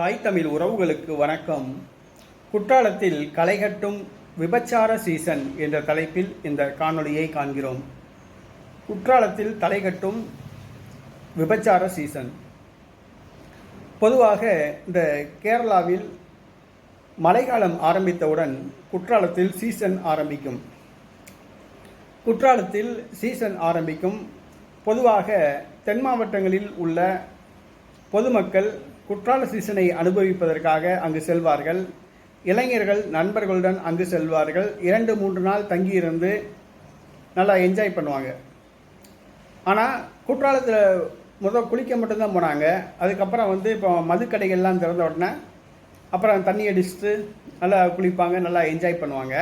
தாய் தமிழ் உறவுகளுக்கு வணக்கம். குற்றாலத்தில் களைகட்டும் விபச்சார சீசன் என்ற தலைப்பில் இந்த காணொளியை காண்கிறோம். குற்றாலத்தில் தலைகட்டும் விபச்சார சீசன். பொதுவாக இந்த கேரளாவில் மழைக்காலம் ஆரம்பித்தவுடன் குற்றாலத்தில் சீசன் ஆரம்பிக்கும். குற்றாலத்தில் சீசன் ஆரம்பிக்கும். பொதுவாக தென் மாவட்டங்களில் உள்ள பொதுமக்கள் குற்றால சீசனை அனுபவிப்பதற்காக அங்கு செல்வார்கள். இளைஞர்கள் நண்பர்களுடன் அங்கு செல்வார்கள். இரண்டு மூன்று நாள் தங்கியிருந்து நல்லா என்ஜாய் பண்ணுவாங்க. ஆனால் குற்றாலத்தில் முதல் குளிக்க மட்டும்தான் போனாங்க. அதுக்கப்புறம் வந்து இப்போ மதுக்கடைகள்லாம் திறந்த உடனே அப்புறம் தண்ணி அடிச்சுட்டு நல்லா குளிப்பாங்க நல்லா என்ஜாய் பண்ணுவாங்க.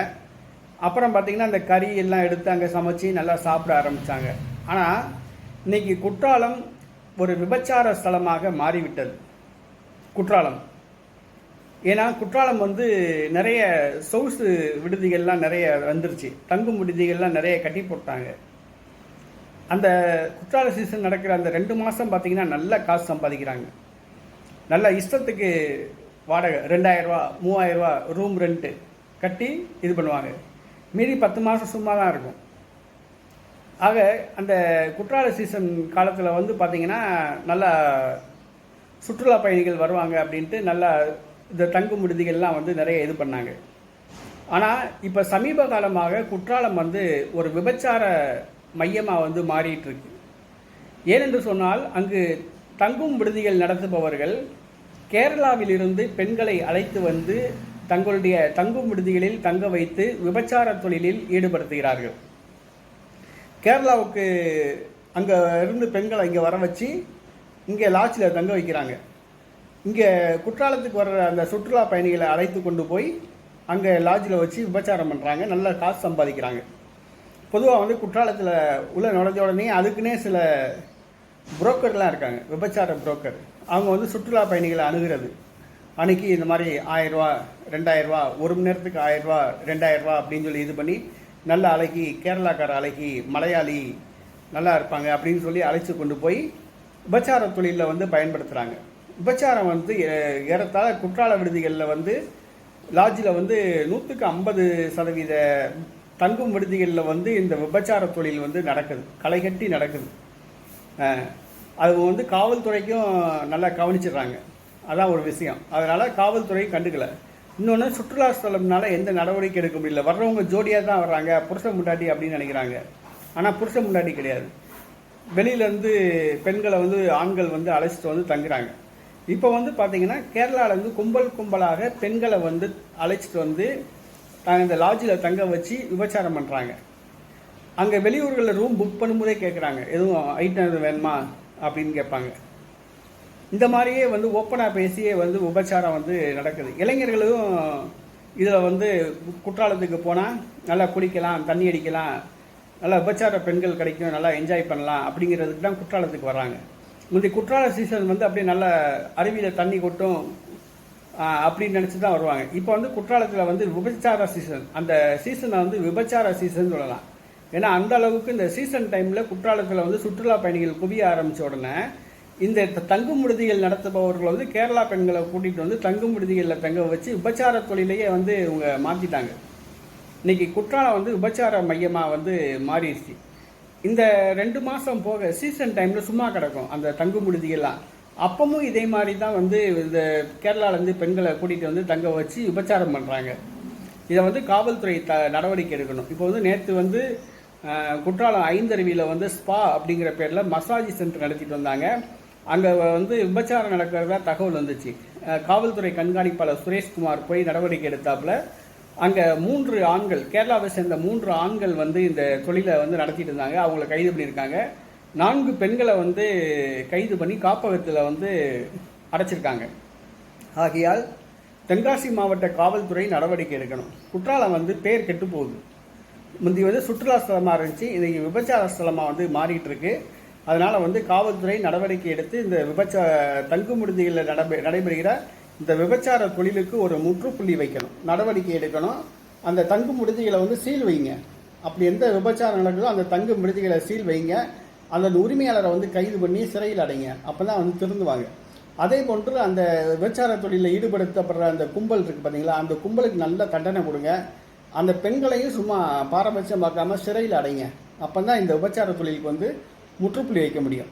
அப்புறம் பார்த்திங்கன்னா அந்த கறி எல்லாம் எடுத்து அங்கே சமைச்சு நல்லா சாப்பிட ஆரம்பித்தாங்க ஆனால் இன்னைக்கு குற்றாலம் ஒரு விபச்சார ஸ்தலமாக மாறிவிட்டது. குற்றாலம். ஏன்னா குற்றாலம் வந்து நிறைய சொகுசு விடுதிகள்லாம் நிறைய வந்துருச்சு. தங்கும் விடுதிகள்லாம் நிறைய கட்டி போட்டாங்க. அந்த குற்றால சீசன் நடக்கிற அந்த ரெண்டு மாதம் பார்த்தீங்கன்னா நல்ல காசு சம்பாதிக்கிறாங்க. நல்ல இஷ்டத்துக்கு வாடகை ரெண்டாயிரரூவா மூவாயிரரூவா ரூம் ரெண்ட்டு கட்டி இது பண்ணுவாங்க. மீறி பத்து மாதம் சும்மா தான் இருக்கும். ஆக அந்த குற்றால சீசன் காலத்தில் வந்து பார்த்திங்கன்னா நல்லா சுற்றுலா பயணிகள் வருவாங்க அப்படின்ட்டு நல்லா இந்த தங்கும் விடுதிகள்லாம் வந்து நிறைய இது பண்ணாங்க. ஆனால் இப்போ சமீப காலமாக குற்றாலம் வந்து ஒரு விபச்சார மையமாக வந்து மாறிட்டு இருக்கு ஏனென்று சொன்னால் அங்கு தங்கும் விடுதிகள் நடத்துபவர்கள் கேரளாவிலிருந்து பெண்களை அழைத்து வந்து தங்களுடைய தங்கும் விடுதிகளில் தங்க வைத்து விபச்சார தொழிலில் ஈடுபடுத்துகிறார்கள். கேரளாவுக்கு அங்கே இருந்து பெண்களை இங்கே வர வச்சு இங்கே லாட்ஜில் தங்க வைக்கிறாங்க. இங்கே குற்றாலத்துக்கு வர்ற அந்த சுற்றுலா பயணிகளை அழைத்து கொண்டு போய் அங்கே லாட்ஜில் வச்சு விபச்சாரம் பண்ணுறாங்க நல்ல காசு சம்பாதிக்கிறாங்க. பொதுவாக வந்து குற்றாலத்தில் உள்ள நுழைஞ்ச உடனே அதுக்குன்னே சில புரோக்கர்லாம் இருக்காங்க. விபச்சார புரோக்கர். அவங்க வந்து சுற்றுலா பயணிகளை அணுகிறது. அன்றைக்கி இந்த மாதிரி ஆயிரரூவா ரெண்டாயிரரூவா ஒரு மணி நேரத்துக்கு ஆயிரரூவா ரெண்டாயிரரூவா அப்படின்னு சொல்லி இது பண்ணி நல்ல அழகி கேரளாக்கார அழகி மலையாளி நல்லா இருப்பாங்க அப்படின்னு சொல்லி அழைச்சி கொண்டு போய் உபச்சார தொழிலில் வந்து பயன்படுத்துகிறாங்க விபச்சாரம் வந்து ஏ- ஏறத்தாழ குற்றால விடுதிகளில் வந்து லாட்ஜில் வந்து நூற்றுக்கு ஐம்பது சதவீத தங்கும் விடுதிகளில் வந்து இந்த விபச்சார தொழில் வந்து நடக்குது. களைகட்டி நடக்குது. அது வந்து காவல்துறைக்கும் நல்லா கவனிச்சிடுறாங்க. அதான் ஒரு விஷயம். அதனால் காவல்துறையும் கண்டுக்கலை. இன்னொன்று சுற்றுலா ஸ்தலம்னால எந்த நடவடிக்கை எடுக்க முடியல. வர்றவங்க ஜோடியாக தான் வர்றாங்க. புருஷன் முண்டாட்டி அப்படின்னு நினைக்கிறாங்க. ஆனால் புருஷன் முண்டாட்டி கிடையாது. வெளியிலேருந்து பெண்களை வந்து ஆண்கள் வந்து அழைச்சிட்டு வந்து தங்குறாங்க. இப்போ வந்து பார்த்தீங்கன்னா கேரளாவிலேருந்து கும்பல் கும்பலாக பெண்களை வந்து அழைச்சிட்டு வந்து தாங்க இந்த லாட்ஜில் தங்க வச்சு விபச்சாரம் பண்ணுறாங்க அங்கே வெளியூர்களில் ரூம் புக் பண்ணும்போதே கேட்குறாங்க எதுவும் ஐட்டம் எதுவும் வேணுமா? அப்படின்னு கேட்பாங்க. இந்த மாதிரியே வந்து ஓப்பனாக பேசியே வந்து விபச்சாரம் வந்து நடக்குது. இளைஞர்களும் இதில் வந்து குற்றாலத்துக்கு போனால் நல்லா குளிக்கலாம் தண்ணி அடிக்கலாம் நல்லா விபச்சார பெண்கள் கிடைக்கும் நல்லா என்ஜாய் பண்ணலாம் அப்படிங்கிறதுக்கு தான் குற்றாலத்துக்கு வர்றாங்க. முந்தைய குற்றால சீசன் வந்து அப்படியே நல்ல அருவியில் தண்ணி கொட்டும் அப்படின்னு நினச்சி தான் வருவாங்க. இப்போ வந்து குற்றாலத்தில் வந்து விபச்சார சீசன் அந்த சீசனை வந்து விபச்சார சீசன் சொல்லலாம். ஏன்னா அந்த அளவுக்கு இந்த சீசன் டைமில் குற்றாலத்தில் வந்து சுற்றுலா பயணிகள் குவிய ஆரம்பித்த உடனே இந்த தங்கும் விடுதிகள் நடத்துபவர்கள் வந்து கேரளா பெண்களை கூட்டிகிட்டு வந்து தங்கும் விடுதிகளில் தங்க வச்சு உபச்சார தொழிலையே வந்து இவங்க மாற்றிட்டாங்க இன்றைக்கி குற்றாலம் வந்து உபச்சார மையமாக வந்து மாறிடுச்சு. இந்த ரெண்டு மாதம் போக சீசன் டைமில் சும்மா கிடக்கும் அந்த தங்கும் விடுதிகள்லாம் அப்பவும் இதே மாதிரி தான் வந்து இந்த கேரளாலேருந்து பெண்களை கூட்டிகிட்டு வந்து தங்க வச்சு உபச்சாரம் பண்ணுறாங்க இதை வந்து காவல்துறை த நடவடிக்கை எடுக்கணும். இப்போ வந்து நேற்று வந்து குற்றாலம் ஐந்தருவியில் வந்து ஸ்பா அப்படிங்கிற பேரில் மசாஜ் சென்டர் நடத்திட்டு வந்தாங்க. அங்கே வந்து விபச்சாரம் நடக்கிறதா தகவல் வந்துச்சு. காவல்துறை கண்காணிப்பாளர் சுரேஷ்குமார் போய் நடவடிக்கை எடுத்தாப்புல அங்கே மூன்று ஆண்கள் கேரளாவை சேர்ந்த மூன்று ஆண்கள் வந்து இந்த தொழிலை வந்து நடத்திட்டு இருந்தாங்க. அவங்கள கைது பண்ணியிருக்காங்க. நான்கு பெண்களை வந்து கைது பண்ணி காப்பகத்தில் வந்து அடைச்சிருக்காங்க. ஆகையால் தென்காசி மாவட்ட காவல்துறை நடவடிக்கை எடுக்கணும். குற்றாலம் வந்து பேர் கெட்டு போகுது. முந்தி வந்து சுற்றுலா ஸ்தலமாக இருந்துச்சு. இன்றைக்கி விபச்சார ஸ்தலமாக வந்து மாறிட்டு இருக்கு. அதனால் வந்து காவல்துறை நடவடிக்கை எடுத்து இந்த விபச்சார தங்கும் விடுதிகளில் நடைபெறுகிற இந்த விபச்சார தொழிலுக்கு ஒரு முற்றுப்புள்ளி வைக்கணும். நடவடிக்கை எடுக்கணும். அந்த தங்கு விடுதிகளை வந்து சீல் வைங்க. அப்படி எந்த விபச்சாரம் நடக்குதோ அந்த தங்கு விடுதிகளை சீல் வைங்க. அந்த உரிமையாளரை வந்து கைது பண்ணி சிறையில் அடைங்க. அப்போ தான் வந்து திருந்துவாங்க. அதே போன்று அந்த விபச்சார தொழிலில் ஈடுபடுத்தப்படுற அந்த கும்பல் இருக்குது பார்த்தீங்களா அந்த கும்பலுக்கு நல்ல தண்டனை கொடுங்க. அந்த பெண்களையும் சும்மா பாரபட்சம் பார்க்காம சிறையில் அடைங்க. அப்போ தான் இந்த விபச்சார தொழிலுக்கு வந்து முற்றுப்புள்ளி வைக்க முடியும்.